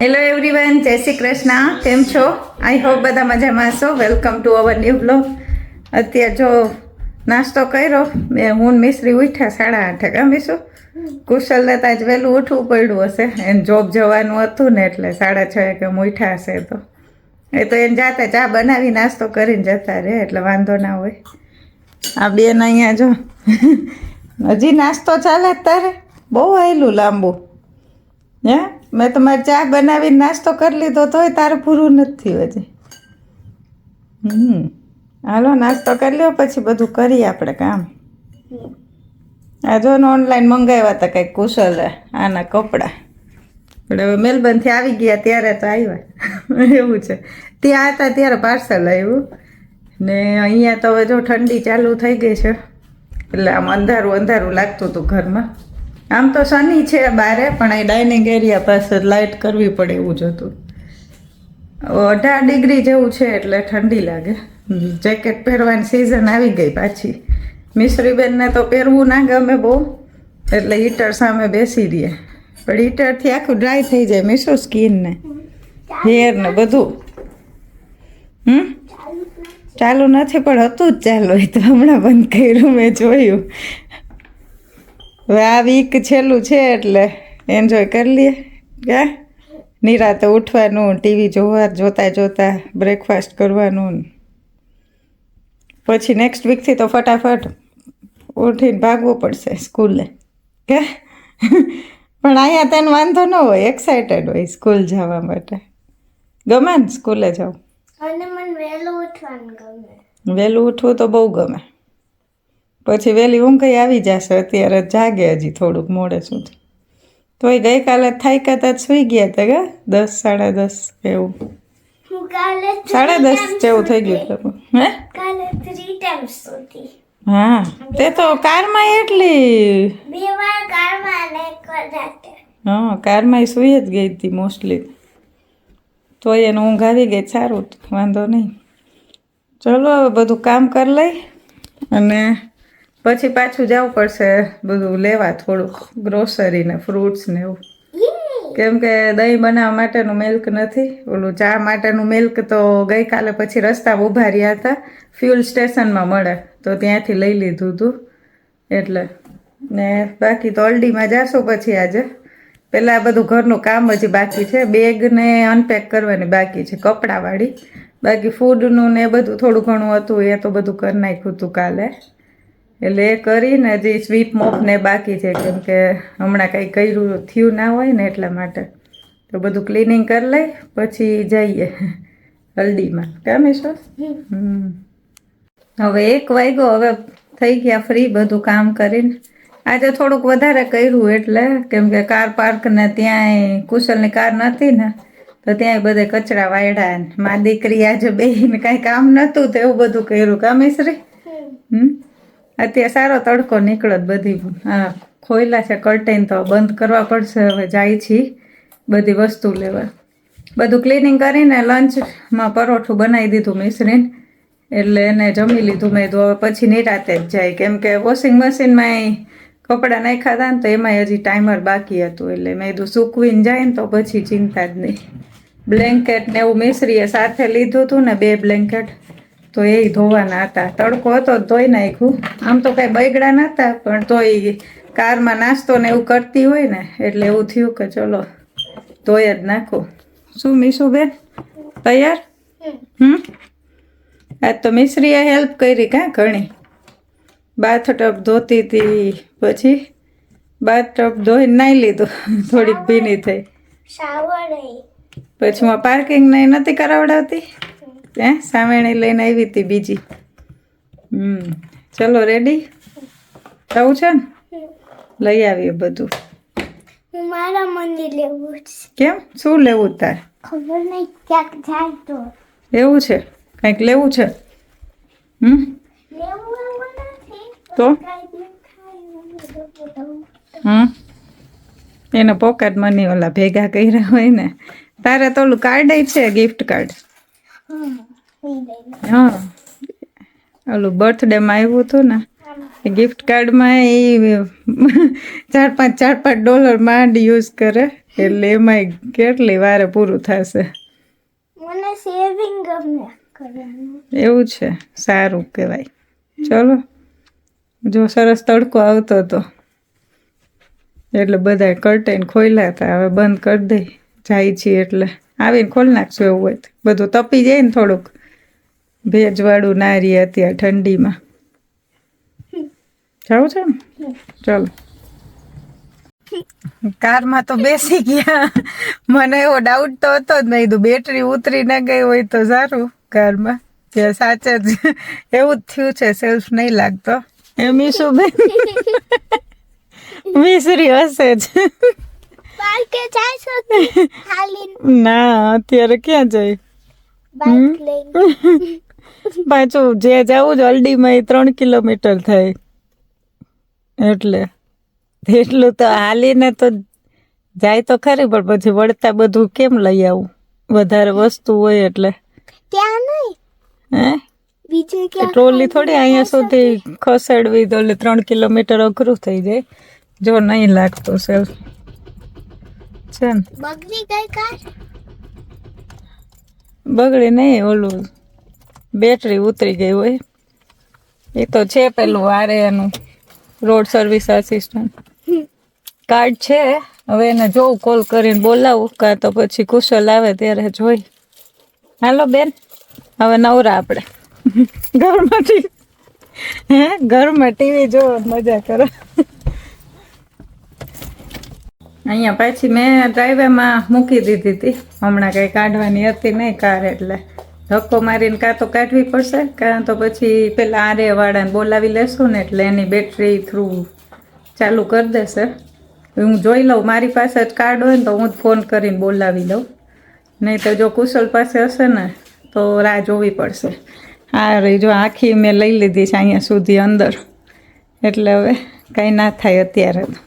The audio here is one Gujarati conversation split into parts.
હેલો એવરીવન જય શ્રી કૃષ્ણ કેમ છો? આઈ હોપ બધા મજામાં છો welcome to our new blog અત્યારે જો નાસ્તો કર્યો, બે હું મિસ્ત્રી ઉઠ્યા સાડા આઠે ગમીશું કુશલને તો આજ વહેલું ઉઠવું પડ્યું હશે. એને જોબ જવાનું હતું ને એટલે સાડા છ કે ઉઠ્યા હશે તો. એ તો એને જાતે ચા બનાવી નાસ્તો કરીને જતા રહે, એટલે વાંધો ના હોય. આ બેન અહીંયા જો, હજી નાસ્તો ચાલે તારે? બહુ આવેલું લાંબુ. હે? મેં તમારે ચા બનાવીને નાસ્તો કરી લીધો તોય તારે પૂરું નથી હજી. હમ. હાલો, નાસ્તો કરી લ્યો, પછી બધું કરીએ આપણે કામ. આ જો ઓનલાઈન મંગાવ્યા હતા કંઈક કુશલ, આના કપડાં. પણ હવે મેલબર્નથી આવી ગયા ત્યારે તો આવ્યા. એવું છે. ત્યાં હતા, ત્યારે પાર્સલ આવ્યું. ને અહીંયા તો હવે જો ઠંડી ચાલુ થઈ ગઈ છે. એટલે આમ અંધારું અંધારું લાગતું હતું ઘરમાં. આમ તો સની છે બારે, પણ એ ડાઇનિંગ એરિયા પાસે લાઇટ કરવી પડે એવું જ હતું. અઢાર ડિગ્રી જેવું છે એટલે ઠંડી લાગે. જેકેટ પહેરવાની સિઝન આવી ગઈ પાછી. મિશ્રીબેનને તો પહેરવું ના ગમે બહુ, એટલે હીટર સામે બેસી રહીએ પણ હીટરથી આખું ડ્રાય થઈ જાય મિશો સ્કિનને હેરને બધું. હમ? ચાલુ નથી, પણ હતું જ ચાલુ. એ તો હમણાં બંધ કર્યું, મેં જોયું. હવે આ વીક છેલ્લું છે એટલે એન્જોય કરી લઈએ. કે નિરાતે ઉઠવાનું ટીવી જોવા જોતા જોતા બ્રેકફાસ્ટ કરવાનું. પછી નેક્સ્ટ વીકથી તો ફટાફટ ઉઠીને ભાગવું પડશે સ્કૂલે. કે પણ અહીંયા તને વાંધો ન હોય એક્સાઇટેડ હોય સ્કૂલ જવા માટે. ગમે ને સ્કૂલે જવું અને મને વહેલું ઉઠવાનું ગમે. વહેલું ઉઠવું તો બહુ ગમે. પછી વહેલી ઊંઘ ય આવી જશે અત્યારે જાગે હજી થોડુંક મોડે સુધી. તોય ગઈકાલે થાક્યા તા સુઈ ગયા હતા કે? દસ સાડા દસ એવું. સાડા દસ જેવું થઈ ગયું હતું. હે? હા તે તો કારમાં એટલી હા કારમાં સૂઈ જ ગઈ હતી મોસ્ટલી. તોય એને ઊંઘ આવી ગઈ સારું વાંધો નહીં. ચલો હવે બધું કામ કરી લઈ અને પછી પાછું જવું પડશે બધું લેવા થોડુંક ગ્રોસરી ને ફ્રૂટ્સ ને એવું. કેમ કે દહીં બનાવવા માટેનું મિલ્ક નથી. ઓલું ચા માટેનું મિલ્ક તો ગઈકાલે પછી રસ્તા ઊભા રહ્યા હતા. ફ્યુલ સ્ટેશનમાં મળે તો ત્યાંથી લઈ લીધું હતું એટલે ને બાકી તો અલડીમાં જાશું પછી આજે. પહેલાં બધું ઘરનું કામ હજી બાકી છે. બેગને અનપેક કરવાની બાકી છે કપડાવાળી. બાકી ફૂડનું ને એ બધું થોડું ઘણું હતું એ તો બધું કરી નાખ્યું હતું કાલે. એટલે એ કરીને હજી સ્વીપ મોપ ને બાકી છે કેમ કે હમણાં કંઈ કર્યું થયું ના હોય ને એટલા માટે. તો બધું ક્લિનિંગ કરી લઈ પછી જઈએ હલ્દીમાં. કેમ છો? હમ. હવે એક વાગ્યો હવે થઈ ગયા ફ્રી બધું કામ કરીને. આજે થોડુંક વધારે કર્યું એટલે કેમ કે કાર પાર્ક ને ત્યાંય કુશલની કાર નથી ને તો ત્યાંય બધે કચરા વાયડા ને. મા દીકરી આજે બેહીને કાંઈ કામ નહોતું તો એવું બધું કર્યું. કામેશ્રી હમ? અત્યારે સારો તડકો નીકળત બધી. હા, ખોયલા છે કર્ટેન તો બંધ કરવા પડશે, હવે જાય છીએ બધી વસ્તુ લેવા. બધું ક્લિનિંગ કરીને લંચમાં પરોઠું બનાવી દીધું મિશ્રીને, એટલે એને જમી લીધું મેં તો હવે પછી નિરાતે જ જાય. કેમ કે વોશિંગ મશીનમાં કપડાં નાખ્યા ને તો એમાંય હજી ટાઈમર બાકી હતું, એટલે મેં કીધું સૂકવીને જાય ને તો પછી ચિંતા જ નહીં. બ્લેન્કેટ ને એવું મિશ્રીએ સાથે લીધું હતું ને બે બ્લેન્કેટ તો એ ધોવાના હતા. તડકો હતો ધોઈ નાખ્યું. આમ તો કાંઈ બગડા નહોતા પણ તોય કારમાં નાસ્તો ને એવું કરતી હોય ને એટલે એવું થયું કે ચલો ધોઈ જ નાખું. શું મીશુબેન? તૈયાર? હમ. આજ તો મિશ્રીએ હેલ્પ કરી કાં ઘણી? બાથ ટબ ધોતી હતી પછી બાથ ધોઈ નાહી લીધું. થોડીક ભીની થઈ. પછી હું પાર્કિંગ નહીં નથી કરાવડાવતી? હે સામેણી લઈને આવી હતી બીજી. હમ ચલો રેડી થવું છે ને? લઈ આવીએ બધું. મારા મને લેવું છે. કેમ? શું લેવું તાર? ખબર નહીં ક્યાંક જાય તો. લેવું છે? કંઈક લેવું છે? હમ? લેવું નથી તો? હમ? એને પોકેટ મની ઓલા ભેગા કર્યા હોય ને. તારે તો ઓલું કાર્ડ છે ગિફ્ટ કાર્ડ હમ. હા. ઓલું બર્થડેમાં આવ્યું હતું ને ગિફ્ટ કાર્ડમાં એ ચાર પાંચ ચાર પાંચ ડોલર માંડ યુઝ કરે. એટલે એમાંય કેટલી વારે પૂરું થશે. મને સેવિંગ ગમે એવું છે. સારું કહેવાય. ચલો. જો સરસ તડકો આવતો હતો. એટલે બધા કર્ટેન ખોલ્યા હતા. હવે બંધ કરી દઈ. જાય છીએ એટલે. આવીને ખોલી નાખશું એવું હોય. બધું તપી જાય ને થોડુંક. ભેજવાળું ના રહી અત્યારે ઠંડીમાં. જાવું છે ને? ચાલો. કારમાં તો બેસી ગયા. મને એવો ડાઉટ તો હતો જ. નહીં બેટરી ઉતરી ના ગઈ હોય તો સારું કારમાં. જે સાચે જ. એવું જ થયું છે. સેલ્ફ નહીં લાગતો. એ શું બે મિસરી હશે જ. ના અત્યારે ક્યાં જાય? પાછું જે જવું જ અલડીમાં એ ત્રણ કિલોમીટર થાય. એટલે એટલું તો હાલીને તો જાય તો ખરી પણ પછી વળતા બધું કેમ લઈ આવું? વધારે વસ્તુ હોય એટલે. ત્યાં નહીં. હે? બીજે ક્યાં ટ્રોલી થોડી અહીંયા સુધી ખસેડવી તો એટલે ત્રણ કિલોમીટર અઘરું થઈ જાય. જો નહીં લાગતું સેલ્ફ છે બગડી ગઈ કાર? બગડે નહીં ઓલું. બેટરી ઉતરી ગઈ હોય. એ તો છે પેલું આરે એનું રોડ સર્વિસ આસિસ્ટન્ટ. કાર્ડ છે. હવે એને જોઉં, કોલ કરીને બોલાવું. કાં તો પછી કુશલ આવે ત્યારે જોઈ હાલો બેન, હવે નવરા આપણે. ઘરમાં ટીવી હે? ઘરમાં ટીવી જો, મજા કરો. અહીંયા પાછી મેં ડ્રાઈવેમાં મૂકી દીધી હતી. હમણાં કંઈ કાઢવાની હતી નહીં કાર એટલે. ધક્કો મારીને કાં તો કાઢવી પડશે, કાં તો પછી પેલા આરેવાળાને બોલાવી લેશું ને એટલે એની બેટરી થ્રુ ચાલુ કરી દેશે. હું જોઈ લઉં, મારી પાસે જ કાર્ડ હોય ને તો હું જ ફોન કરીને બોલાવી લઉં. નહીં તો જો કુશલ પાસે હશે ને, તો રાહ જોવી પડશે. આ રહી જો આખી મેં લઈ લીધી છે અહીંયા સુધી અંદર. એટલે હવે કાંઈ ના થાય અત્યારે તો.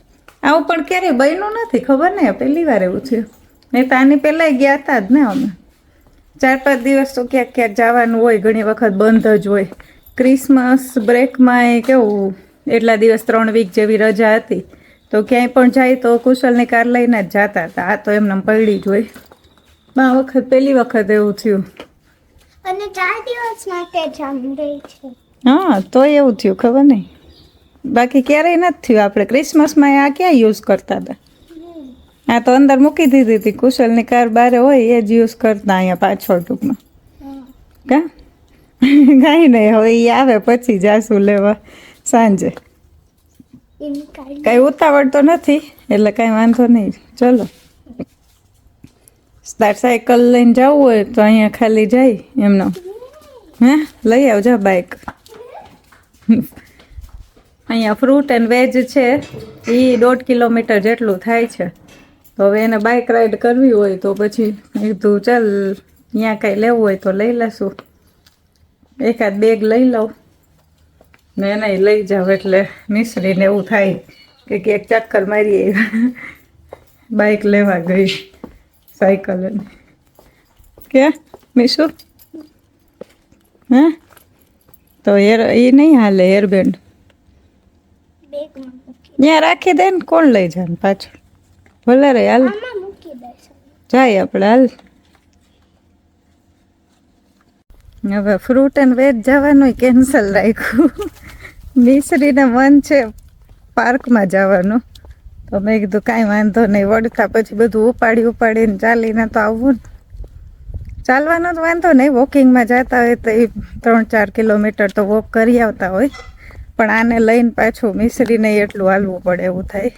આવું પણ ક્યારેય બન્યું નથી, ખબર નહીં પહેલી વાર એવું થયું. નહીં તો આની પહેલાંય ગયા હતા જ ને અમે. ચાર પાંચ દિવસ તો ક્યાંક ક્યાંક જવાનું હોય ઘણી વખત બંધ જ હોય. ક્રિસમસ બ્રેકમાં એ કેવું એટલા દિવસ ત્રણ વીક જેવી રજા હતી. તો ક્યાંય પણ જાય તો કુશલની કાર લઈને જ જતા હતા. આ તો એમને પડી જ હોય. આ વખત પહેલી વખત એવું થયું. અને ચાર દિવસ માટે જામ છે. હા તો એવું થયું ખબર નહીં. બાકી ક્યારેય નથી થયું. આપણે ક્રિસમસમાં આ ક્યાં યુઝ કરતા હતા? આ તો અંદર મૂકી દીધી હતી. કુશલની કાર બારે હોય એ જ યુઝ કરતા અહીંયા પાછળ ટૂંકમાં. કા? કાંઈ નહીં હવે એ આવે પછી જાશું લેવા સાંજે. કાંઈ ઉતાવળ તો નથી એટલે કાંઈ વાંધો નહીં. ચલો. તાર સાયકલ લઈને જવું હોય તો અહીંયા ખાલી જાય એમનો. હે? લઈ આવજો બાઇક અહીંયા ફ્રૂટ એન્ડ વેજ છે. એ દોઢ કિલોમીટર જેટલું થાય છે. હવે એને બાઇક રાઈડ કરવી હોય તો પછી કીધું ચાલ અહીંયા કાંઈ લેવું હોય તો લઈ લેશું. એકાદ બેગ લઈ લઉં. ને એને લઈ જાવ એટલે મિશ્રીને એવું થાય કે ક્યાંક ચક્કર મારી બાઇક લેવા ગઈ સાયકલ કે મીશુ? હે? તો એર એ નહીં હાલે એરબેન્ડ ત્યાં રાખી દે ને કોણ લઈ જાય પાછળ? ભલે રે હાલ. જાય આપણે હાલ. હવે ફ્રૂટ એન્ડ વેજ જવાનું કેન્સલ રાખ્યું. મિશ્રીને મન છે પાર્કમાં જવાનું. તો મેં કીધું કાંઈ વાંધો નહીં વળતા પછી બધું ઉપાડી ઉપાડીને ચાલીને તો આવવું ને. ચાલવાનો તો વાંધો નહીં વોકિંગમાં જતા હોય તો એ ત્રણ ચાર કિલોમીટર તો વોક કરી આવતા હોય. પણ આને લઈને પાછું મિશ્રીને એટલું હાલવું પડે એવું થાય.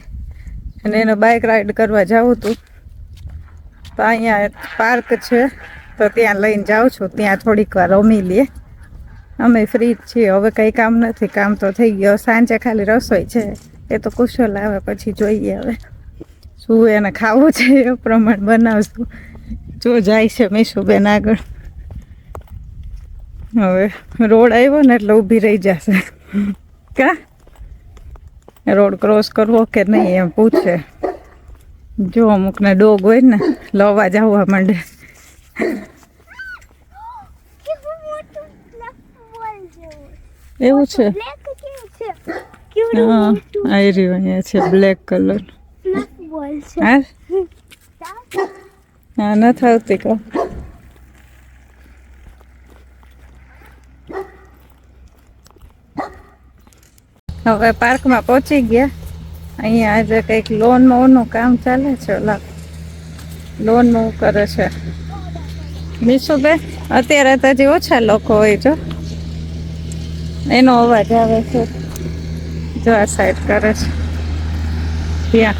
અને એનો બાઇક રાઈડ કરવા જાઉં હતું. તો અહીંયા પાર્ક છે. તો ત્યાં લઈને જાઉં છું. ત્યાં થોડીક વાર રમી લઈએ. અમે ફ્રી જ છીએ. હવે કંઈ કામ નથી. કામ તો થઈ ગયો. સાંજે ખાલી રસોઈ છે. એ તો કુશલ આવે પછી જોઈએ હવે શું એને ખાવું છે એ પ્રમાણે બનાવશું. જો જાય છે મીશુબેન આગળ. હવે રોડ આવ્યો ને એટલે ઊભી રહી જશે. કા? રોડ ક્રોસ કરવો કે નહીં એમ પૂછે. જો અમુકને ડોગ હોય ને લવા જવા માંડે. એવું છે? હા આ રહ્યું અહીંયા છે બ્લેક કલર હા? હા નથી આવતી કહો હવે પાર્કમાં પહોંચી ગયા. અહીંયા આજે કંઈક લોનનું કામ ચાલે છે ઓલા લોનનું કરે છે. મીશુબેન, અત્યારે તો હજી ઓછા લોકો હોય જો. એનો અવાજ આવે છે. જો આ સાઈડ કરે છે. ત્યાં.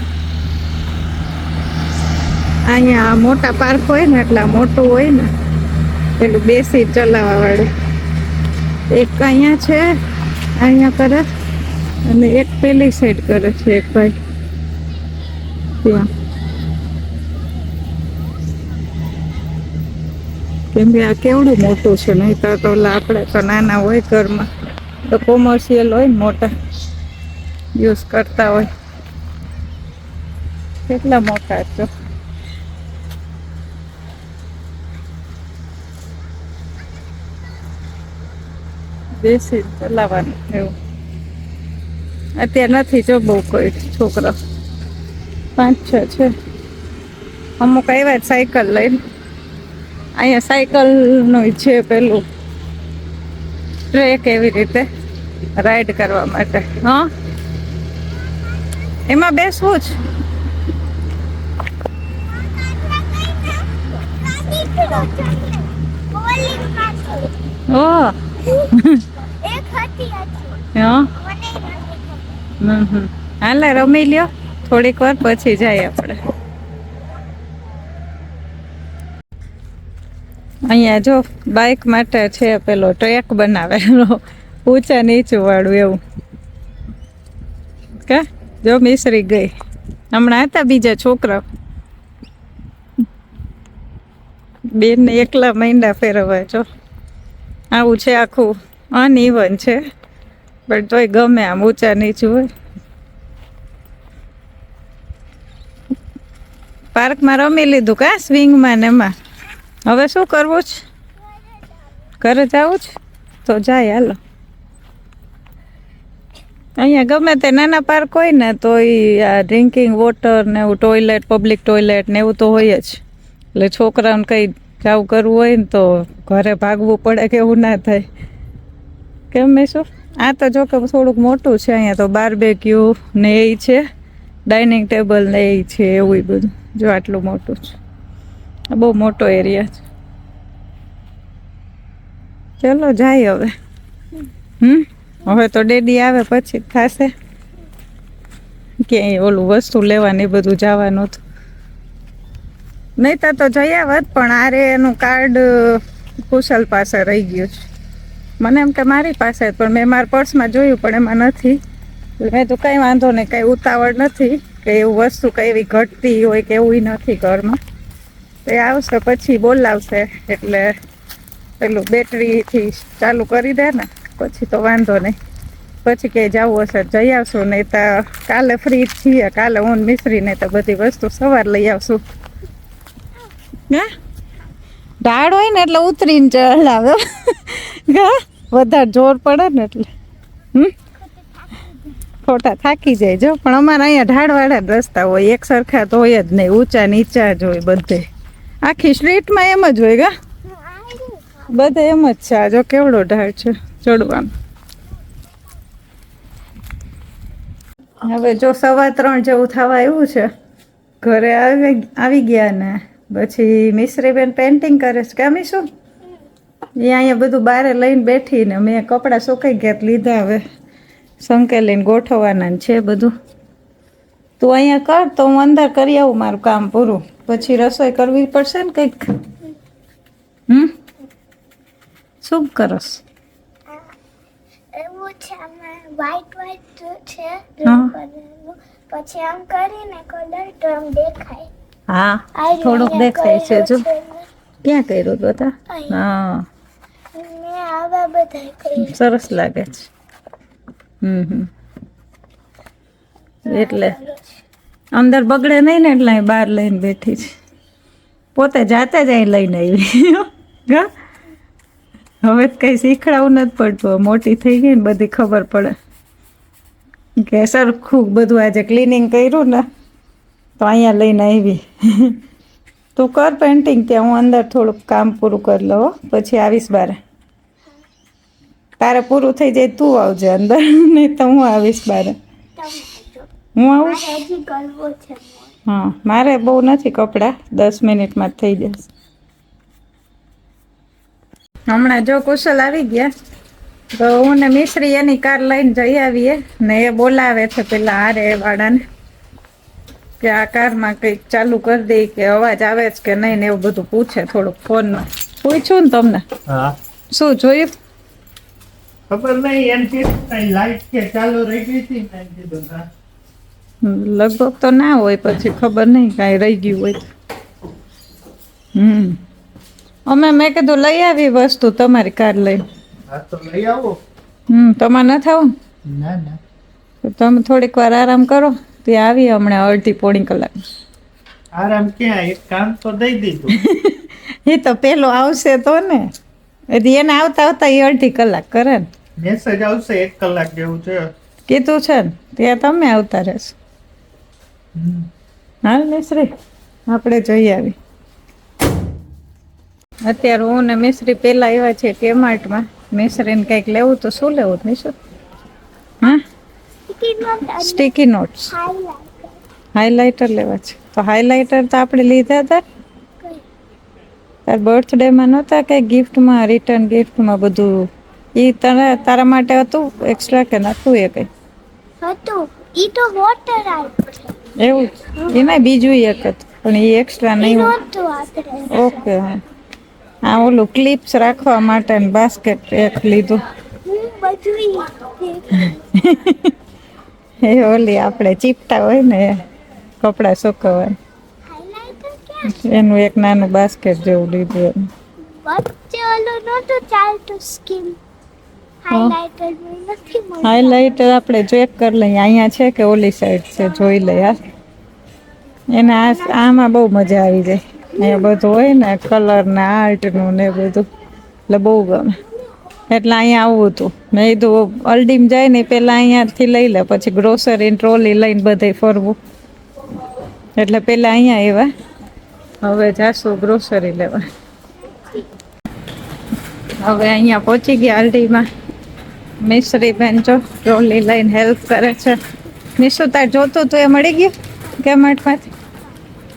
અહીંયા મોટા પાર્ક હોય ને, એટલા મોટું હોય ને, પેલું બેસી ચલાવવા વાળું એક અહીંયા છે, અહીંયા કરે. અને એક પેલી સાઈડ કરે છે એક ભાઈ. ત્યાં. કેમ કે આ કેવડું મોટું છે, નહીં તો તો આપણે તો નાના હોય ઘરમાં. તો કોમર્શિયલ હોય મોટા. યુઝ કરતા હોય. કેટલા મોટા છો? બેસી ચલાવવાનું એવું. અત્યારે નથી જો બહુ કોઈ છોકરા. પાંચ છ છે. અમુક આવ્યા સાયકલ લઈને. અહીંયા સાયકલનું છે પેલું. ટ્રેક એવી રીતે રાઈડ કરવા માટે. હા? એમાં બેસવું જ. ઓ એક હતી હતી હા? હાલે, રમી લ્યો. થોડીક વાર પછી જાય આપણે. અહીંયા જો બાઇક માટે છે પેલો ટ્રેક બનાવેલો. ઊંચા નીચું વાળું એવું. કે? જો મિસરી ગઈ. હમણાં હતા બીજા છોકરા બેનને એકલા મહિના ફેરવાય જો. આવું છે આખું. અનઇવન છે. પણ તોય ગમે આમ ઊંચા નીચું હોય. પાર્કમાં રમી લીધું કા સ્વિંગમાં ને એમાં? હવે શું કરવું છે? ઘરે જવું છે? તો જાય હાલો. અહીંયા ગમે તે નાના પાર્ક હોય ને તો એ ડ્રિંકિંગ વોટર ને એવું ટોયલેટ પબ્લિક ટોયલેટ ને એવું તો હોય જ. એટલે છોકરાઓને કંઈ જાવું કરવું હોય ને તો ઘરે ભાગવું પડે કે એવું ના થાય. કેમ મેં શું? આ તો જો કે થોડુંક મોટું છે, અહીંયા તો બારબેક્યુ ને એ છે ડાઇનિંગ ટેબલ ને એ છે, એવું બધું. જો આટલું મોટું છે. બહુ મોટો એરિયા છે. ચલો જાય હવે. હમ? હવે તો ડેડી આવે પછી થશે. ક્યાંય ઓલું વસ્તુ લેવાની બધું જવાનું હતું. નહીં તો જઈ આવત, પણ આરે એનું કાર્ડ કુશલ પાસે રહી ગયું છે. મને એમ કે મારી પાસે પણ મેં મારા પર્સમાં જોયું, પણ એમાં નથી. મેં તો કંઈ વાંધો નહીં, કંઈ ઉતાવળ નથી કે એવું વસ્તુ કંઈ એવી ઘટતી હોય કે એવું નથી ઘરમાં. એ આવશે પછી બોલાવશે, એટલે પેલું બેટરીથી ચાલુ કરી દે ને, પછી તો વાંધો નહીં. પછી કે જવું હશે, જઈ આવશું, નહીં તો કાલે ફ્રી છીએ, કાલે હું ને તો બધી વસ્તુ સવાર લઈ આવશું. હા? ઢાળ હોય ને એટલે ઉતરીને ચઢાવે હા વધારે જોર પડે ને એટલે. હમ? ખોટા થાકી જાય જો, પણ અમારે અહીંયા ઢાળવાળા રસ્તા હોય. એક સરખા તો હોય જ નહીં. ઊંચા નીચા જ હોય બધે. આખી સ્ટ્રીટમાં એમ જ હોય ગા. બધે એમ જ છે. આ જો કેવડો ઢાળ છે. ચડવાનો. હવે જો સવા ત્રણ જેવું થવા આવ્યું છે. ઘરે આવી આવી ગયા ને. પછી મિશ્રીબેન પેન્ટિંગ કરે છે. કામી શું એ અહીંયા બધું બારે લઈને બેઠી ને મેં કપડાં સુકાઈ ગયા લીધા હવે. સંકેલીને ગોઠવવાના છે બધું. તું અહીંયા કર તો હું અંદર કરી આવું મારું કામ પૂરું. પછી રસોઈ કરવી પડશે ને કંઈક? હમ? શું કરસ? એવું છે વ્હાઈટ વ્હાઈટ છે હા. પછી આમ કરીને કલર તો આમ દેખાય. હા થોડુંક દેખાય છે જો. ક્યાં કર્યું બધા હતા હા. સરસ લાગે છે. હમ હમ. એટલે અંદર બગડે નહીં ને એટલે અહીં બહાર લઈને બેઠી છે. પોતે જાતે જ અહીં લઈને આવી. હા? હવે તો કંઈ શીખડાવું નથી પડતું. મોટી થઈ ગઈ ને બધી ખબર પડે. કે સરખું બધું આજે ક્લિનિંગ કર્યું ને તો અહીંયા લઈને આવી. તું કર પેન્ટિંગ ત્યાં હું અંદર થોડુંક કામ પૂરું કરી લઉં પછી આવીશ બારે. તારે પૂરું થઈ જાય તું આવજે અંદર નહીં તો હું આવીશ બારે. હું આવું? હા મારે બહુ નથી કપડાં. દસ મિનિટમાં થઈ જશે. હમણાં જો કુશલ આવી ગયા. તો હું ને મિશ્રી એની કાર લઈને જઈ આવીએ ને એ બોલાવે છે પેલા આરે વાળાને. કે આ કારમાં કંઈક ચાલુ કરી દઈ કે અવાજ આવે છે કે નહીં ને એવું બધું પૂછે થોડુંક ફોનમાં પૂછ્યું ને તમને? શું જોયું? ખબર નહીં એમ કે લાઈટ કે ચાલુ રહી ગઈ હતી લગભગ તો ના હોય પછી ખબર નહીં કાંઈ રહી ગયું હોય. હમ. અમે મેં કીધું લઈ આવી વસ્તુ તમારી કાર લઈને. હા તો લઈ આવો. હમ તમારે ન થવું? ના ના. તમે થોડીક વાર આરામ કરો. ત્યાં આવી હમણાં અડધી પોણી કલાક. આરામ ક્યાં? એક કામ તો દઈ દીધું. એ તો પેલો આવશે તો ને. એટલે એને આવતા આવતા એ અડધી કલાક કરે ને. મેસેજ આવશે એક કલાક જેવું છે. કીધું છે ને ત્યાં તમે આવતા રહેશો. હાલ મિશ્રી આપણે જોઈ આવી. અત્યારે હું ને મિશ્રી પેલા એવા છે કેમાર્ટમાં મિશ્રીને કંઈક લેવું તો શું લેવું મિશ્ર હા? Sticky notes. હાઇલાઇટર લેવા છે. તો હાઇલાઇટર તો આપણે લીધા હતા? તાર બર્થડેમાં નહોતા કે ગિફ્ટમાં રિટર્ન ગિફ્ટમાં બધું? એ તારા તારા માટે હતું? એક્સ્ટ્રા કે નહોતું એ કંઈ? હતું. એ તો વોટર એવું? એમાં બીજું એક હતું. પણ એ એક્સ્ટ્રા નહીં ઓકે હા. આ ઓલું ક્લિપ્સ રાખવા માટે બાસ્કેટ એક લીધું. બધું એ ઓલી આપણે ચીપટા હોય ને કપડાં સુકવવા એનું એક નાનું બાસ્કેટ જેવું લીધું. વચ્ચે ઓલું નહોતું ચાલતું સ્કીમ હાઇલાઇટર આપણે ચેક કરી લઈએ. અહીંયા છે કે ઓલી સાઈડ છે? જોઈ લઈએ હા. એને આ આમાં બહુ મજા આવી જાય. એ બધું હોય ને કલર ને આર્ટનું ને બધું. એટલે બહુ ગમે. એટલે અહીંયા આવવું હતું. મેં કીધું, અલડીમ જાય ને પહેલાં અહીંયાથી લઈ લે, પછી ગ્રોસરી ટ્રોલી લઈને બધે ફરવું. એટલે પહેલાં અહીંયા એવા હવે જાશું ગ્રોસરી લેવા. હવે અહીંયા પહોંચી ગયા અલડીમાં. મિશ્રી બેન જો ટ્રોલી લઈને હેલ્પ કરે છે. મિશુ તાર જોતું તું એ મળી ગયું? કેમેટમાંથી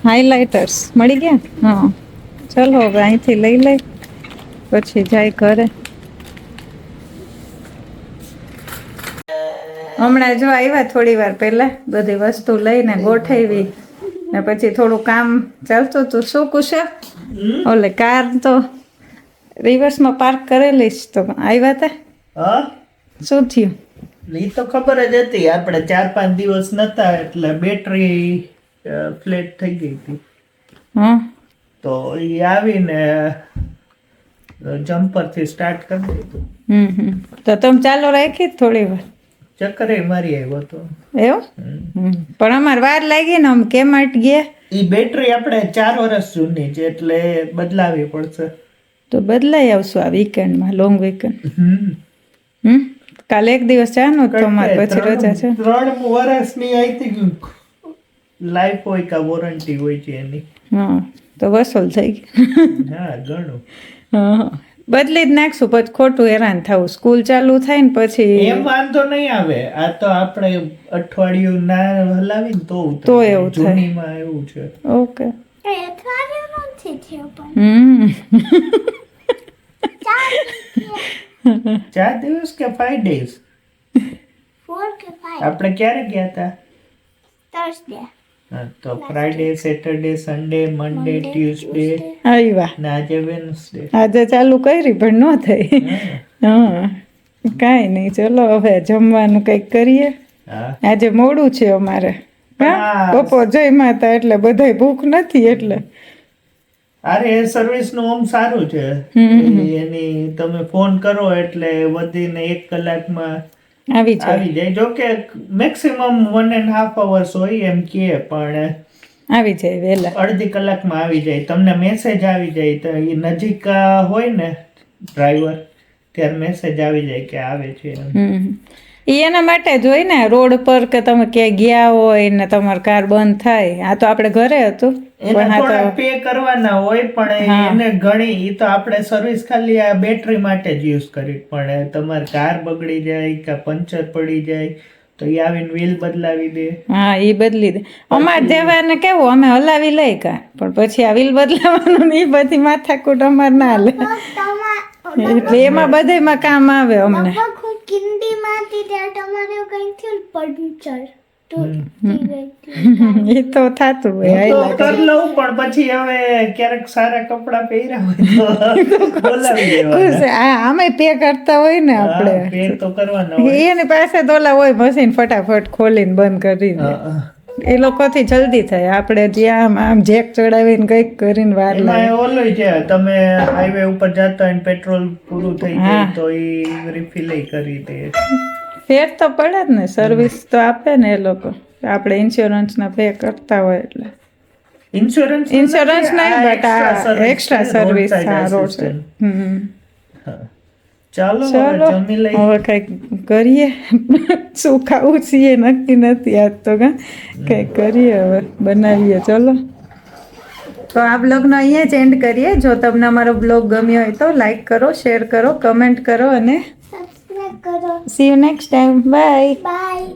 હાઇલાઇટર્સ મળી ગયા? હા. ચલો હવે અહીંથી લઈ લઈ, પછી જાય ઘરે. હમણાં જો આવ્યા થોડી વાર પહેલા બધી વસ્તુ લઈને ગોઠવી ને પછી થોડું કામ ચાલતું હતું. શું કુશે? ઓલે કાર તો રિવર્સમાં પાર્ક કરેલી જ તો આવ્યા હતા હા? શું થયું? એ તો ખબર જ હતી આપણે ચાર પાંચ દિવસ નતા એટલે બેટરી ફ્લેટ થઈ ગઈ હતી. હા તો એ આવીને જમ્પરથી સ્ટાર્ટ કરી દીધું. તો તમે ચાલો રાખી થોડી વાર? ચક્કરે મારી આવ્યો તો. એવું? પણ અમાર વાર લાગી ને આમ કેમ ગયા ઈ બેટરી આપણે ચાર વર્ષ જૂની છે એટલે બદલાવી પડશે. તો બદલાઈ આવશું આ વીકેન્ડમાં લોંગ વીકેન્ડ હમ. કાલે એક દિવસ ચાનો જ તમારે પછી રજા છે. ત્રણ વર્ષની આઈ લાઈફ હોય કે વોરંટી હોય છે એની. હા તો વસૂલ થઈ ગઈ. હા ઘણું. હા. બદલી જ નાખશું પછી ખોટું હેરાન થવું. સ્કૂલ ચાલુ થાય ને પછી એમ વાંધો નહીં આવે. આ તો આપણે અઠવાડિયું ના હલાવીને તો તો એવું થાય. જૂનીમાં એવું છે. ઓકે. અઠવાડિયું નથી થયો પણ. હમ. ચાર દિવસ. કે ફાઈવ ડેઝ ફોર કે ફાઈવ આપણે ક્યારે ગયા હતા થર્સડે તો Friday Saturday Sunday Monday Tuesday આવ્યા ને આજે વેનસડે આજે ચાલુ કરી પણ ન થઈ. હા. કાંઈ નહીં. ચલો હવે જમવાનું કંઈક કરીએ. આજે મોડું છે અમારે. બપોર જઈમાં હતા એટલે બધાય ભૂખ નથી એટલે. અરે એ સર્વિસનું ઓમ સારું છે. એની તમે ફોન કરો એટલે વધીને એક કલાકમાં આવી જાય. જો કે maximum one and half hours હોય એમ કે પણ આવી જાય વહેલા. અડધી કલાકમાં આવી જાય. તમને મેસેજ આવી જાય તો એ નજીક હોય ને ડ્રાઈવર ત્યારે મેસેજ આવી જાય કે આવે છે એમ. એ એના માટે જ હોય ને રોડ પર કે તમે ક્યાંય ગયા હોય ને તમારે કાર બંધ થાય આ તો આપણે ઘરે હતું. પણ આ તો પે કરવાના હોય પણ એને ઘણી એ તો આપણે સર્વિસ ખાલી આ બેટરી માટે જ યુઝ કરી પણ તમારી કાર બગડી જાય કે પંચર પડી જાય તો એ આવીને વ્હીલ બદલાવી દે. હા એ બદલી દે. અમારે જેવાને કેવું અમે હલાવી લઈ કા પણ પછી આ વ્હીલ બદલાવાનું ને એ બધી માથાકૂટ અમારે ના તમા એટલે એમાં બધાયમાં કામ આવે અમને. એ તો થતું હોય કરી લઉં પણ પછી હવે ક્યારેક સારા કપડા પહેર્યા હોય આમે પે કરતા હોય ને આપણે. એની પાસે દોલા હોય મશીન ફટાફટ ખોલીને બંધ કરી દે. હા, હા. એ લોકોથી જલ્દી થાય. આપણે જ્યાં આમ આમ જેક ચડાવીને કંઈક કરીને વાર લાગે. ઓલું છે તમે હાઈવે ઉપર જતા હોય પેટ્રોલ પૂરું થઈ જાય તો એ રિફિલ કરી દે. ફેર તો પડે જ ને સર્વિસ તો આપે ને એ લોકો. આપણે ઇન્સ્યોરન્સના પે કરતા હોય એટલે. ઇન્સ્યોરન્સ ઇન્સ્યોરન્સ નહીં બટ આ એક્સ્ટ્રા સર્વિસ હા રોડ હમ ચાલો જમી લઈએ. હવે કંઈક કરીએ. શું ખાવું છીએ નક્કી નથી આજ તો કા? કંઈક કરીએ હવે બનાવીએ. ચલો. તો આ બ્લોગનો અહીંયા જ એન્ડ કરીએ. જો તમને અમારો બ્લોગ ગમ્યો હોય તો લાઈક કરો શેર કરો કમેન્ટ કરો અને see you next time bye bye